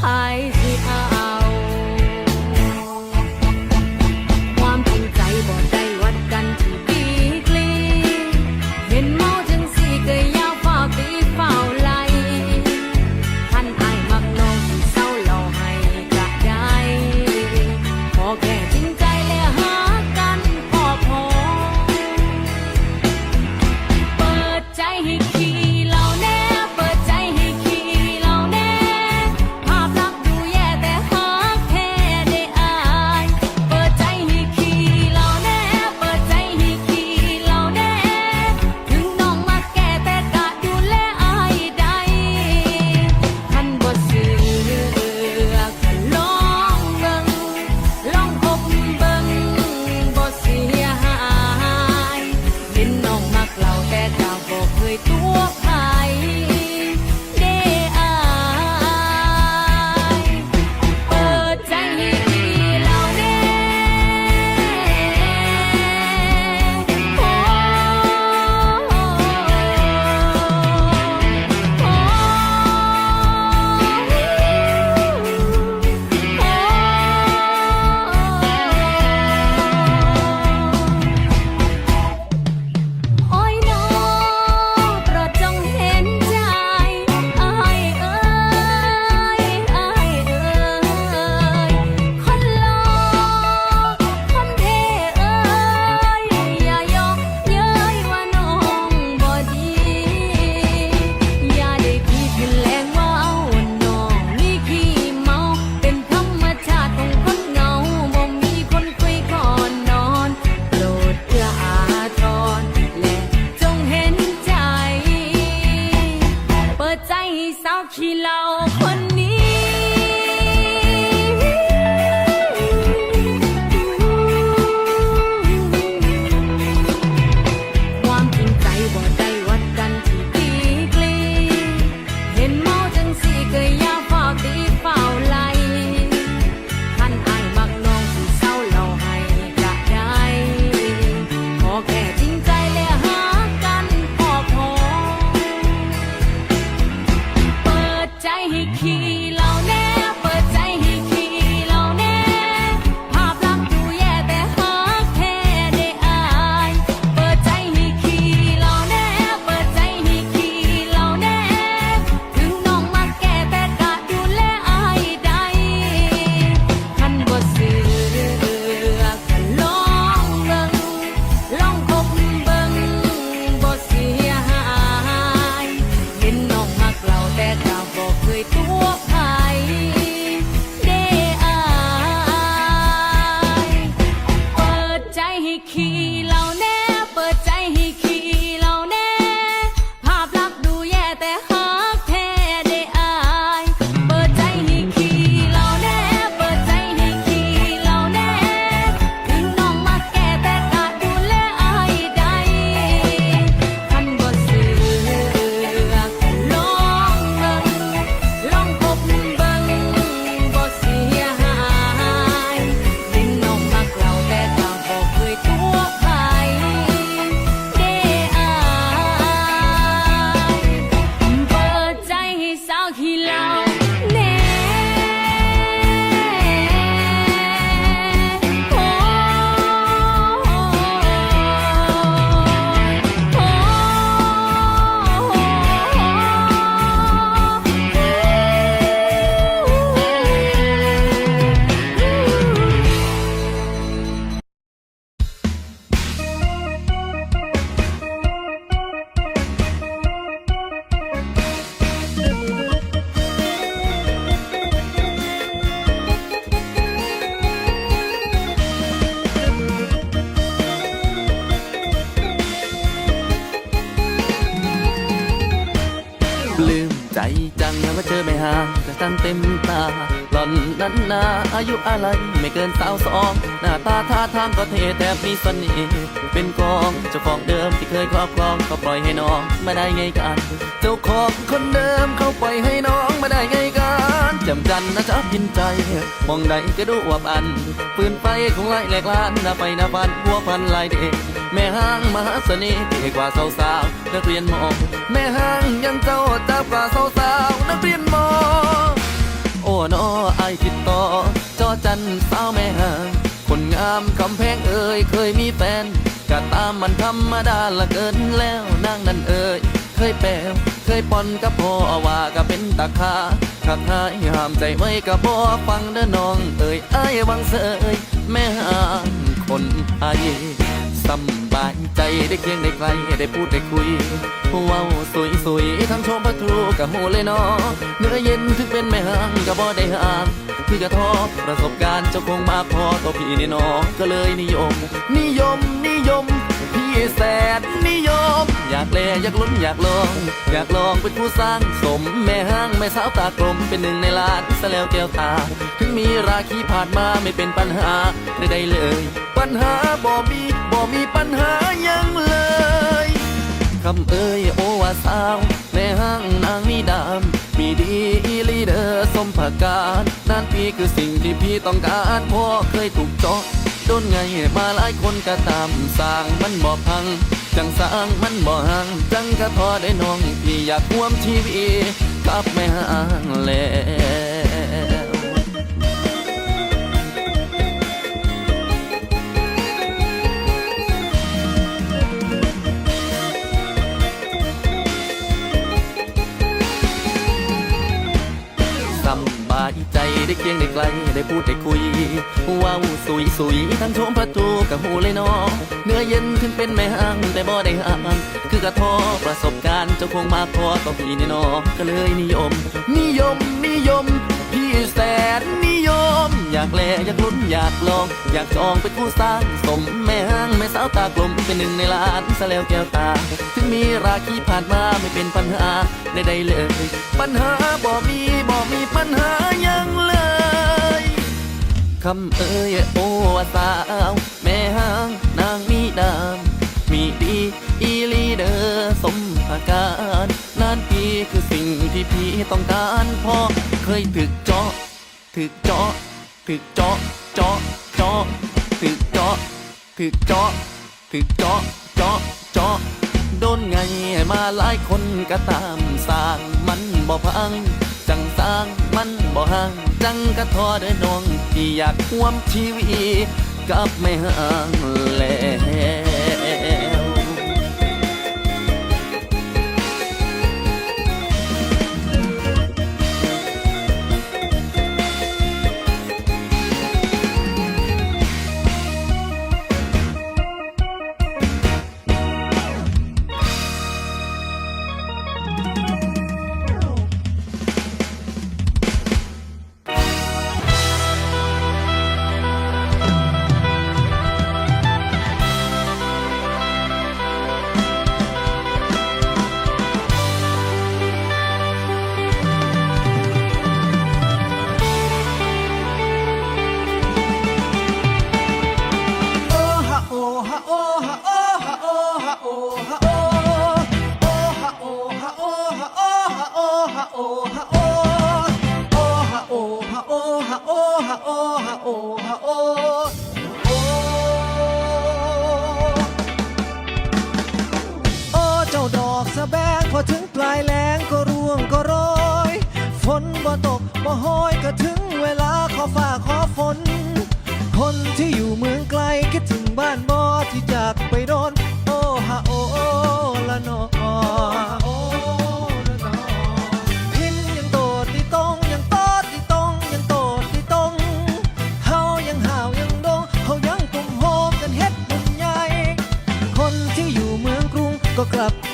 孩子啊。างเต็มตา หล่อนนั้นนาอายุอะไรไม่เกินสาวสอง หน้าตาท่าทางก็เท่แต่มีเสน่ห์เป็นกองเจ้าของเดิมที่เคยครอบครองก็ปล่อยให้น้องมาได้ไงกัน เจ้าของคนเดิมเขาปล่อยให้น้องมาได้ไงกันจำจันนะจ๊ะพินใจมองใดก็ดูอวบอันปืนไฟคงไล่แหลกล้านนาไปนาฟันหัวพันลายเด็กแม่ห้างมหาเสน่ห์เท่กว่าสาวสาวนักเรียนมอแม่ห้างยังเจ้าจับกว่าสาวสาวนักเรียนมอโอ้นอไอายติดต่อ จอจันสาวแม่หางคนงามคำแพงเอ่ยเคยมีแฟนก็ตามมันธรรมดาละเกินแล้วนางนั่นเอ่ยเคยแปลวเคยปอนกับพ่อว่าก็เป็นตาคาขับทายห้ามใจไว้กับบ่ฟังเด้อน้อง เอ่ยไอ้วังเสยแม่หางคนไทยสำายใจได้เคียงได้ไกลได้พูดได้คุยเว้าสวยสวยๆทั้งชมพัทรูกับหูเลยนาะเนื้อเย็นถึงเป็นแม่ห้างก็บ่ได้ห้ามคือกระทบประสบการณ์เจ้าคงมากพอตัวพี่นี่นาะก็เลยนิยม นิยมนิยม พี่แสนนิยม อยากแลอยากลุ้นอยากลอง อยากลองเป็นผู้สร้างสม แม่ห้างแม่สาวตากลมเป็นหนึ่งในล้านซะแล้วแก้วตา ถึงมีราคีผ่านมาไม่เป็นปัญหา ใดๆเลย ปัญหาบ่มีบ่มีปัญหายังเลยคำเอ่ยโอว่าสาวแม่ห้างนางมีดามมีดีอีลีเดอร์สมผักการนานปีคือสิ่งที่พี่ต้องการพ่อเคยถูกจาะโดนไงมาหลายคนก็ตามสร้างมันบ่พัง จังสร้างมันบ่ห่างจังกะทอได้น้อง พี่อยากร่วมชีวิตกับแม่ห้างแล้ว สุยสุยทั้งชมประตูกับหูเลยเนองเนื้อเย็นถึงเป็นแม่ห้างแต่บ่ได้ห่างคือกระทอประสบการณ์เจ้าคงมาพอต่อพี่นี่เนอก็เลยนิยม นิยมนิยม พี่แสนนิยม อยากแลอยากลุ้นอยากลอง อยากจองเป็นคู่สร้างสมแม่ห้างแม่สาวตากลมเป็นหนึ่งในล้านซะแล้วแก้วตา ถึงมีราคีผ่านมาไม่เป็นปัญหาใดๆเลย ปัญหาบ่มีบ่มีปัญหายังเลยำเอ่ยโอวาสาว แม่ห้างนางมีดามมีดีอีลีเดอร์สมอาการนานปีคือสิ่งที่พี่ต้องการพราะเคยถึกเจาะถึกเจาะถึกเจาะเจาะเจาะถึกเจาะถึกเจาะถึกเจาะเจาะเจาะโดนไงมาหลายคนก็ตามสร้างมันบ่พัง จังสร้างมันบ่ห่าง จังกระทอได้น้องที่อยากควมชีวิตกับไม่ห่างแล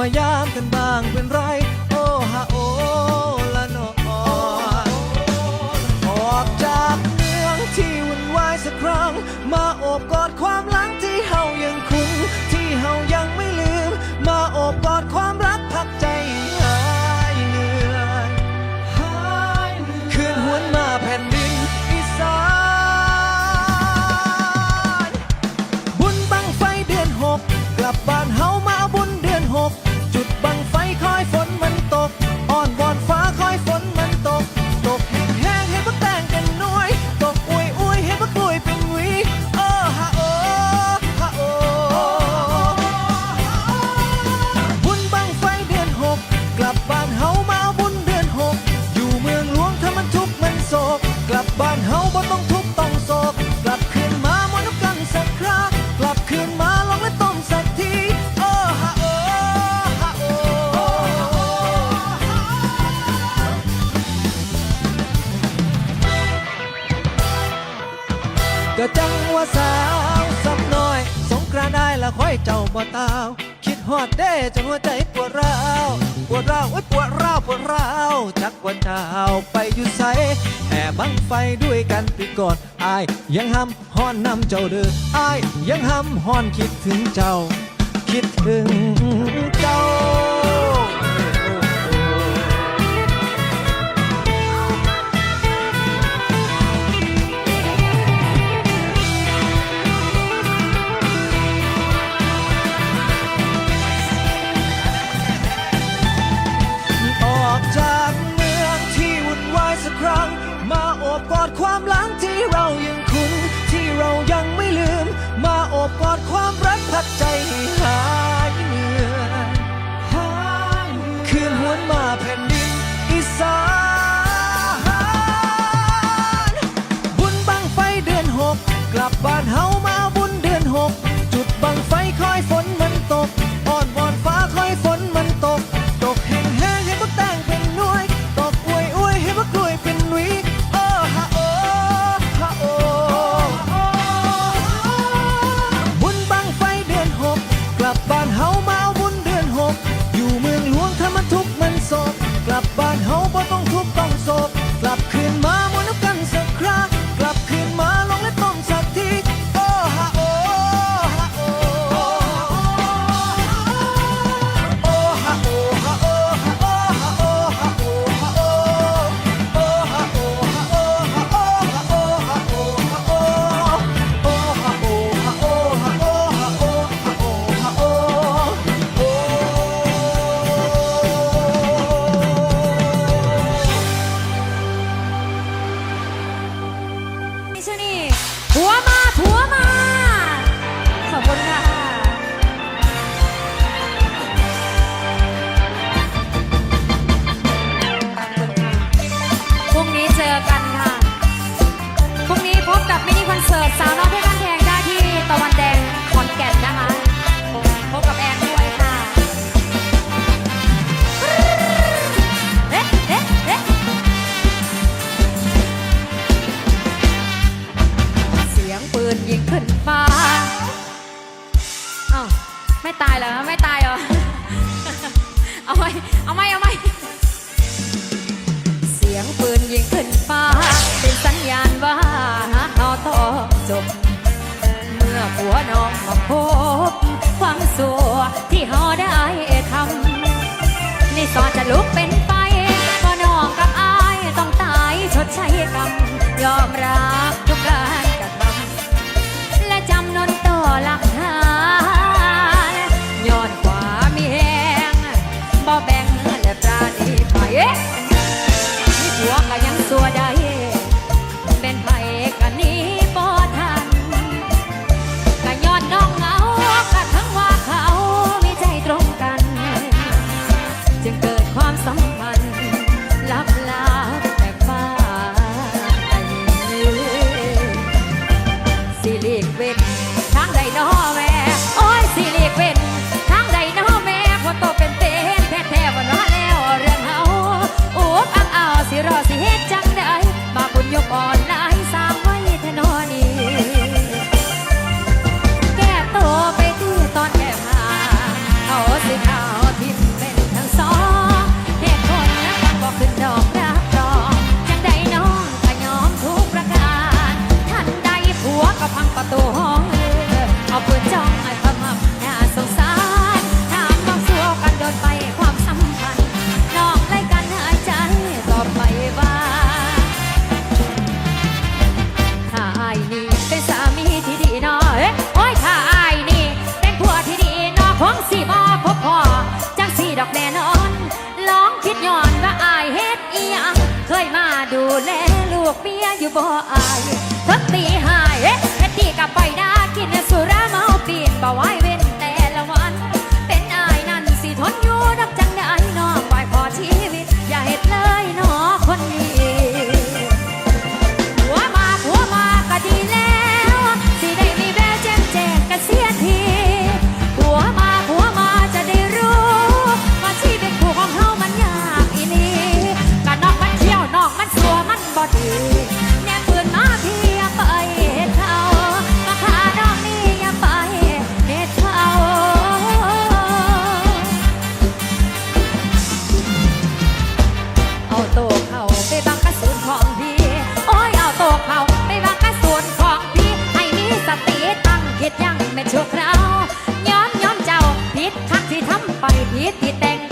มายามกันบ้างเป็นไร จักว่าเจ้าไปอยู่ใสแห่บังไฟด้วยกันปีก่อนอายยังห้ำห้อนนำเจ้าเด้ออายยังห้ำห้อนคิดถึงเจ้า คิดถึงเจ้า For I. ไปผิดที่แต่ง